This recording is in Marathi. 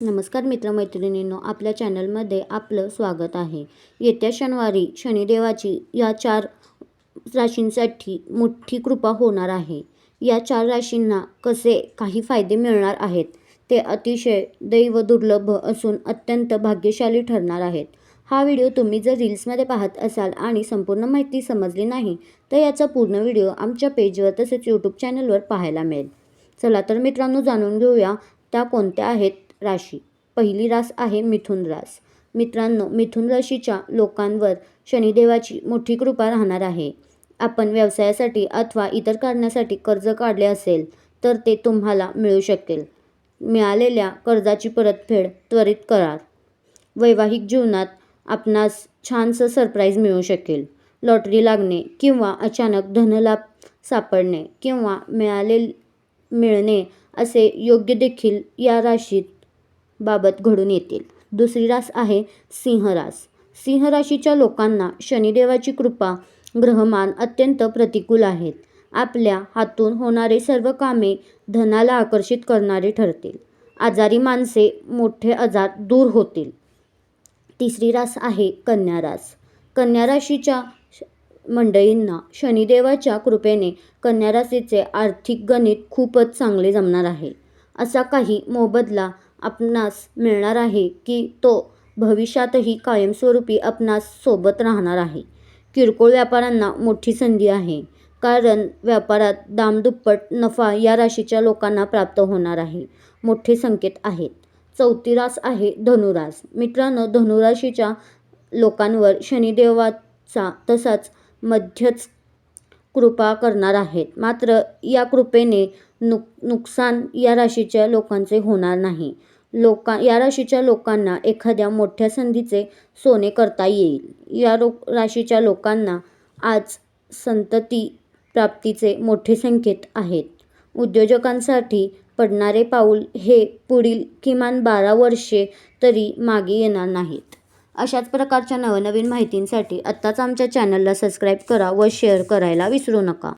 नमस्कार मित्रमैत्रिणींनो आपल्या चॅनलमध्ये आपलं स्वागत आहे. येत्या शनिवारी शनिदेवाची या चार राशींसाठी मोठी कृपा होणार आहे. या चार राशींना कसे काही फायदे मिळणार आहेत ते अतिशय दैव दुर्लभ असून अत्यंत भाग्यशाली ठरणार आहेत. हा व्हिडिओ तुम्ही जर रील्समध्ये पाहत असाल आणि संपूर्ण माहिती समजली नाही तर याचा पूर्ण व्हिडिओ आमच्या पेजवर तसेच यूट्यूब चॅनलवर पाहायला मिळेल. चला तर मित्रांनो जाणून घेऊया त्या कोणत्या आहेत राशी. पहिली रास आहे मिथुन रास. मित्रांनो मिथुन राशीच्या लोकांवर शनिदेवाची मोठी कृपा राहणार आहे. आपण व्यवसायासाठी अथवा इतर कारणासाठी कर्ज काढले असेल तर ते तुम्हाला मिळू शकेल. मिळालेल्या कर्जाची परतफेड त्वरित करा वैवाहिक जीवनात आपणास छानसं सरप्राईज मिळू शकेल. लॉटरी लागणे किंवा अचानक धनलाभ सापडणे किंवा मिळाले मिळणे असे योग्य देखील या राशीत बाबत घडून येतील. दुसरी रास आहे सिंहरास. सिंहराशीच्या लोकांना शनिदेवाची कृपा ग्रहमान अत्यंत प्रतिकूल आहेत. आपल्या हातून होणारे सर्व कामे धनाला आकर्षित करणारे ठरतील. आजारी माणसे मोठे आजार दूर होतील. तिसरी रास आहे कन्या रास कन्या राशीच्या मंडळींना शनिदेवाच्या कृपेने कन्या राशीचे आर्थिक गणित खूपच चांगले जमणार आहे. असा काही मोबदला आपणास मिळणार आहे की तो भविष्यातही कायमस्वरूपी आपणास सोबत राहणार आहे. किरकोळ व्यापाऱ्यांना मोठी संधी आहे कारण व्यापारात दामदुप्पट नफा या राशीच्या लोकांना प्राप्त होणार आहे. मोठे संकेत आहेत. चौथी रास आहे धनुरास. मित्रांनो धनुराशीच्या लोकांवर शनिदेवाचा तसाच मध्यच कृपा करणार आहेत. मात्र या कृपेने नुक नुकसान या राशीच्या लोकांचे होणार नाही. लोका या राशीच्या लोकांना एखाद्या मोठ्या संधीचे सोने करता येईल. या रो राशीच्या लोकांना आज संतती प्राप्तीचे मोठे संकेत आहेत. उद्योजकांसाठी पडणारे पाऊल हे पुढील किमान बारा वर्षे तरी मागे येणार नाहीत. अशाच प्रकारच्या नवनवीन माहितींसाठी आत्ताच आमच्या चॅनलला सबस्क्राईब करा व शेअर करायला विसरू नका.